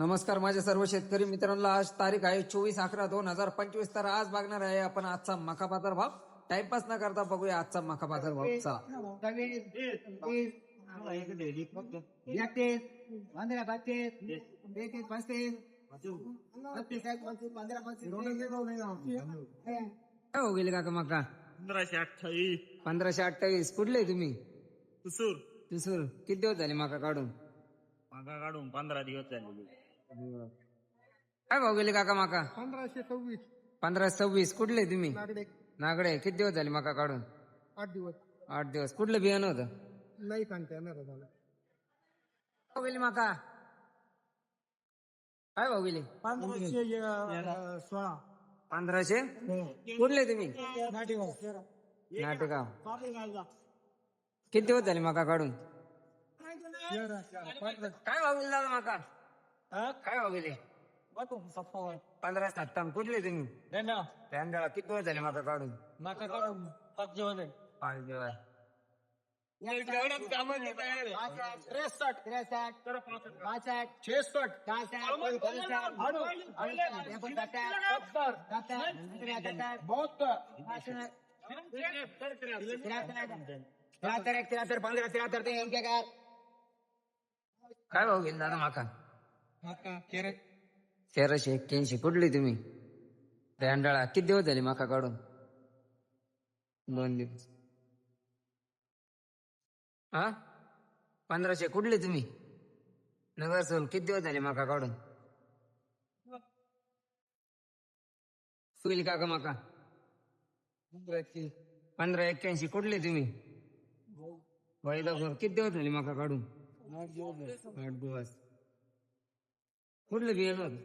नमस्कार माझ्या सर्व शेतकरी मित्रांनो. आज तारीख आहे चोवीस अकरा दोन हजार पंचवीस. तर आज बघणार आहे आपण आजचा मका बाजार भाव. टाइमपास न करता बघूया आजचा मका बाजार भाव. काय भाऊ गेले काका मका? पंधराशे अठ्ठावीस. पंधराशे अठ्ठावीस. कुठले तुम्ही? कुसूर तुसूर किती दिवस झाले मका काढून? मागा काढून पंधरा दिवस झाले. काय भाऊ गेले काका मका? पंधराशे सव्वीस. पंधरा सव्वीस. कुठले तुम्ही? नागडे. नागडे. किती दिवस झाले मका काढून? आठ दिवस. आठ दिवस. कुठलं बियाणं होतं? नाही सांगता येणार गेले मका? काय भाऊ गेले? पंधराशे सोळा. पंधराशे? कुठले तुम्ही? नाटेगाव. किती दिवस झाले मका काढून? काय भाव गेले दादा काय भाव गेले पंधरा सत्तावन्न कुठले तुम्ही त्यांना किती दिवस झाले मका काढून पाच दिवस त्रेसष्ट त्रेसष्ट पासष्ट छेसष्ट त्र्याहत्तर एक त्र्याहत्तर पंधरा त्र्याहत्तर ते काय काय भाव गेले दादा मका तेराशे एक्क्याऐंशी कुठली तुम्ही? रेंडाळा किती दिवस झाले मका काढून? दोन दिवस. हा पंधराशे कुठले तुम्ही? नगर सोल किती दिवस झाले मका काढून? सुईल काका मका. पंधरा एक्क्याऐंशी कुठले तुम्ही? वैदापूर किती दिवस झाले मका काढून? आठ दिवस. कुठलं बियाणं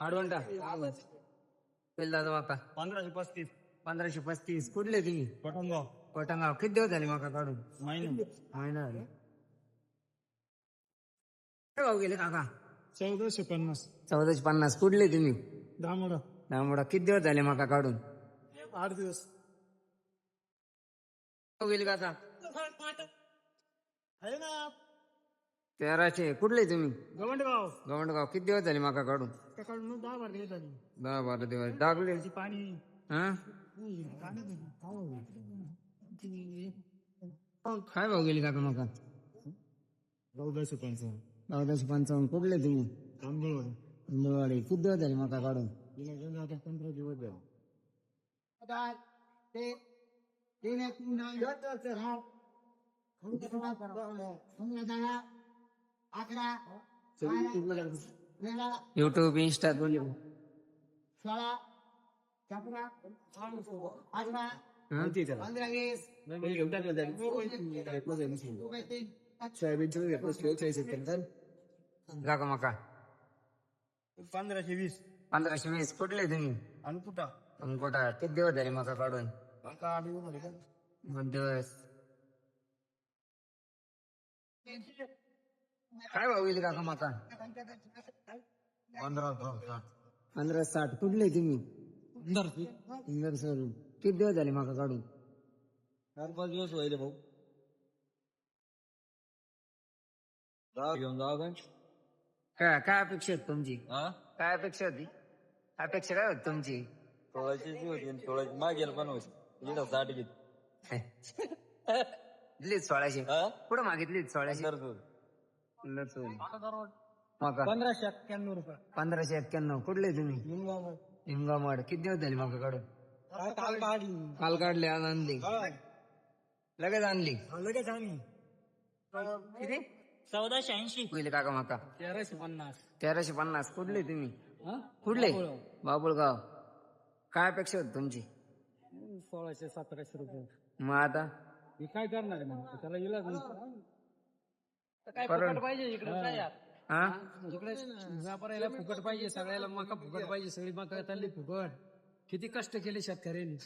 आडवंटा पहिलं दादा माका पंधराशे पस्तीस. पंधराशे पस्तीस. कुठले तुम्ही? पटंगाव कोटंगाव किती दिवस झाले माका काढून? महिना. भाव गेले काका? चौदाशे पन्नास. चौदाशे पन्नास. कुठले तुम्ही? दामोडा. त्यामुळं किती दिवस झाले माका काढून? आठ दिवस. गेले काका? आहे ना? तेराशे कुठले तुम्ही गवंडगाव गवंडगाव किती दिवस झाले माका काढून त्याकडून दहा बार दिवस झाली दहा बारा दिवस डागले पाणी हा काय भाव गेले काका माका चौदाशे पंचावन्न चौदाशे पंचावन्न कुठले तुम्ही तांदूळ इंदुरवाडी किती दिवस झाले माका काढून आता पंधरा दिवस झाले दोन्ही पंधरा वीस काका माका पंधराशे वीस पंधराशे वीस कुठले तुम्ही आणि कुठं अंकोटा किती दिवस झाले माका काढून दोन दिवस काय भाव गेले काका माका पंधरा पंधरा साठ. कुठले तुम्ही? इंदर किती दिवस झाले माका काढून? चार पाच दिवस व्हायले भाऊ. दहा घेऊन जाऊ काय काय अपेक्षा होती तुमची? हा? काय अपेक्षा होती? अपेक्षा काय होती तुमची? सोळाशे जी होती आणि सोळाशे मागेल पण होती. साठ घेत. सोळाशे. हा? कुठं मागितलीच सोळाशे? पंधरा. माका. पंधराशे एक्क्याण्णव रुपये. पंधराशे एक्क्याण्णव. कुठले तुम्ही? निमगामवाड किती दिवस झाले माका काढून काल काढले. आज आणली. लगेच आणली. लगेच आम्ही किती? चौदाशे ऐंशी. पहिले काका माका. तेराशे पन्नास. तेराशे पन्नास. कुठले तुम्ही? कुठले? बाबुळगाव. काय अपेक्षा होती तुमची? सोळाशे सतराशे रुपये. मग आता? हे काय करणार आहे मग? त्याला इलाज पाहिजे इकडे? काय यार? हा? इकडे व्यापाऱ्याला फुकट पाहिजे सगळ्याला मका फुकट पाहिजे सगळी मका चालली फुकट. किती कष्ट केले शेतकऱ्यांनी.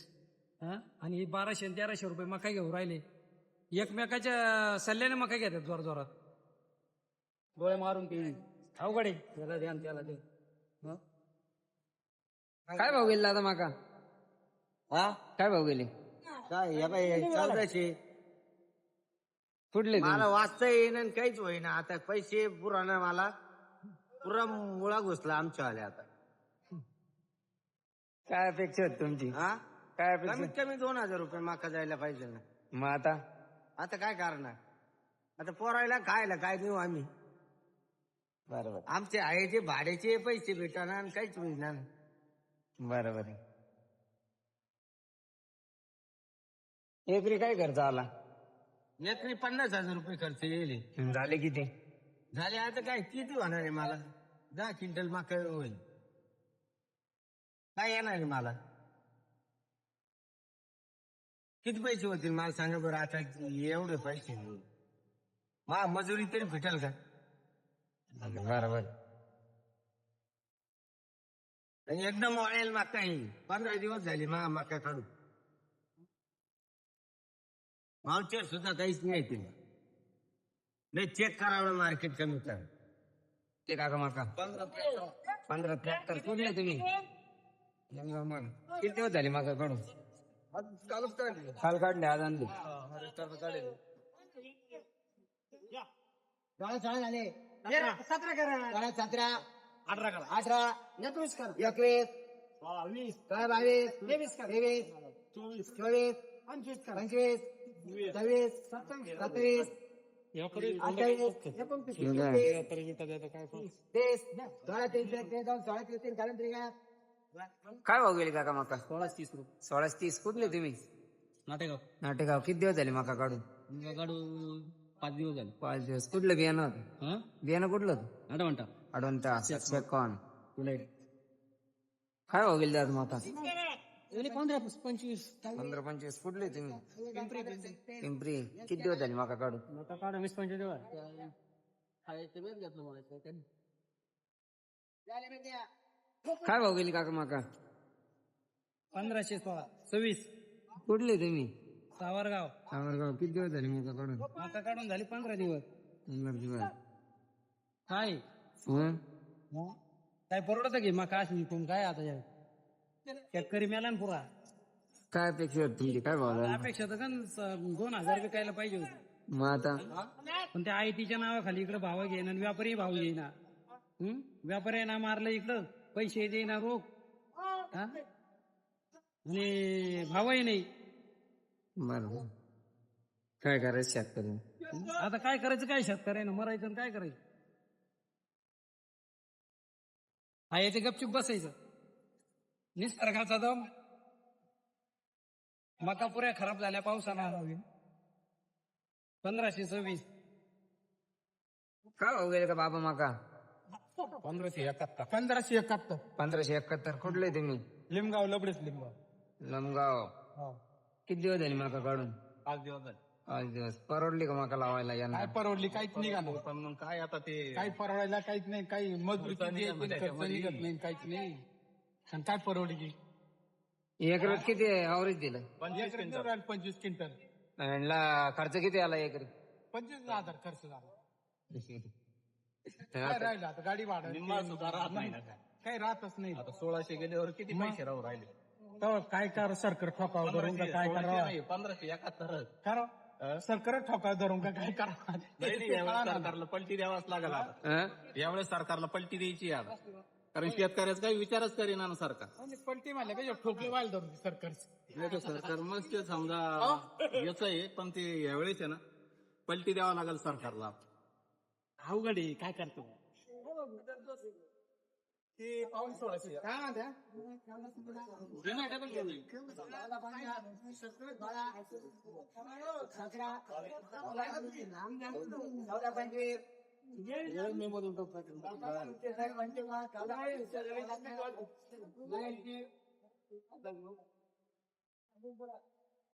हा? आणि हे बाराशे आणि तेराशे रुपये मका घेऊन राहिले. एकमेकाच्या सल्ल्याने मका घेतात जोर जोरात. डोळे मारून ते अवघड आहे. त्याला ध्यान त्याला दे. काय भाव गेले दादा माका? हा? काय भाव गेले? काय या बाई तुम्ही? मला वाचता येईना आणि काहीच होईना. आता पैसे पुराणा मला पुरा मुळा घुसला आमच्या आता. काय अपेक्षा होती तुमची? हा काय अपेक्षा कमीत कमी दोन हजार रुपये माका जायला पाहिजे ना. मग आता? आता काय करणार? आता पोरायला खायला काय देऊ आम्ही? बरोबर. आमचे आहे ते भाड्याचे पैसे भेटाना आणि काहीच होईना. बरोबर एकरी काय खर्च आला? एकरी पन्नास हजार रुपये खर्च येईल. झाले किती? झाले आता काय? किती होणार आहे मला? दहा क्विंटल माका होईल. काय येणार आहे मला? किती पैसे होतील? मला सांगा बरं आता एवढे पैसे मा मजुरी तरी भेटेल का? बरोबर. एकदम वाळेल माका पंधरा दिवस झाले मा माका काढू मावचर सुद्धा काहीच नाही तिला नाही चेक करावं मार्केट कमी कर ते काका माका. पंधरा त्र्याहत्तर कुठले तुम्ही? मग किती दिवस झाले माका काढून? काल काढले आज आणले. सतरा करा. सतरा. अठरा करा. अठरा. एकवीस करा. एकवीस. काय बावीस? तेवीस करा. तेवीस. चोवीस. चोवीस. पंचवीस करा. पंचवीस. सत्तावीस काय भाव गेले काका माका सोळाशे तीस रुपये सोळाशे तीस कुठले तुम्ही नाटेगाव नाटेगाव किती दिवस झाले माका काढून गाडू पाच दिवस झाले पाच दिवस कुठलं बियाणं होतं हा बियाणं कुठलं होतं अडवंता सेकॉन तुला काय भाव गेले दादा माका पंधरा पंचवीस पंधरा पंचवीस कुठले तुम्ही पिंपरी किती दिवस झाले माका काढून आता काढा वीस पंचवीस दिवस खायचं वेळ घेतलं मला काय भाव गेली काका माका पंधराशे सोळा सव्वीस कुठले तुम्ही सावरगाव सावरगाव किती दिवस झाले माका काढून आता काढून झाली पंधरा दिवस पंधरा दिवस काय हं? काय परवडत की मग काय तुम काय आता या शेतकरी मेला ना पुरा काय अपेक्षा होती तुमची? काय भाव झाला? अपेक्षा तर गण स- दोन हजार विकायला पाहिजे होते. मग आता? पण त्या आयटीच्या नावाखाली इकडे भाव घेईना आणि व्यापारी भाव घेईना. हं? व्यापाऱ्यांना मारलं इकडं पैसे देईना रोख. हा? आणि भावही नाही. बरोबर काय करायचं शेतकरी? आता काय करायचं काय शेतकऱ्यानं मरायचं आणि काय करायचं? हा याचे गपचूप बसायचं. निसर्गाचा दम. मका पुऱ्या खराब झाल्या पावसानं. पंधराशे सव्वीस. काय भाव गेले का बाबा माका? पंधराशे एकाहत्तर. पंधराशे एकाहत्तर. पंधराशे एकाहत्तर. कुठले तुम्ही? लिमगाव लबडेच लिमगाव. लमगाव. किती दिवस झाले माका काढून? पाच दिवस झाले. पाच दिवस. परवडली का माका लावायला यांना? काय परवडली? काहीच निघालं पण मग काय आता ते? काही परवडायला काहीच नाही. काही मजबूत नाही काहीच नाही. आणि काय परवडली की एकरात किती अवरेज दिलं. एकरी नाही राहिलं पंचवीस क्विंटल. आणि ला- खर्च किती आला एकरी? पंचवीस हजार खर्च झाला. काय राहिलं आता? गाडी भाडं. निम्मा सुद्धा राहत नाही ना काय. काही राहतच नाही. आता सोळाशे गेल्यावर किती पैसे राहू राहिले? तेव्हा काय कर सरकार ठोकाव धरून का काय सोळाशे करावं? पंधराशे एकाहत्तर. करा. सरकार ठोकाव धरून का काय करावं? नाही नाही, यावेळेस सरकारला पलटी द्यावाच लागेल आता. हं? यावेळेस सरकारला पलटी द्यायची आहे आता. कारण शेतकऱ्याचा काही विचारच करेना ना सरकार. आणि पलटी म्हणलं का ठोकले व्हायला धरून सरकार नाही तर सरकार मग ते समजा याच आहे पण ते यावेळेस आहे ना पलटी द्यावा लागेल सरकारला. अवघड आहे काय करतो? ते पाऊन सोळाशे. काय म्हणत्या पंचवीस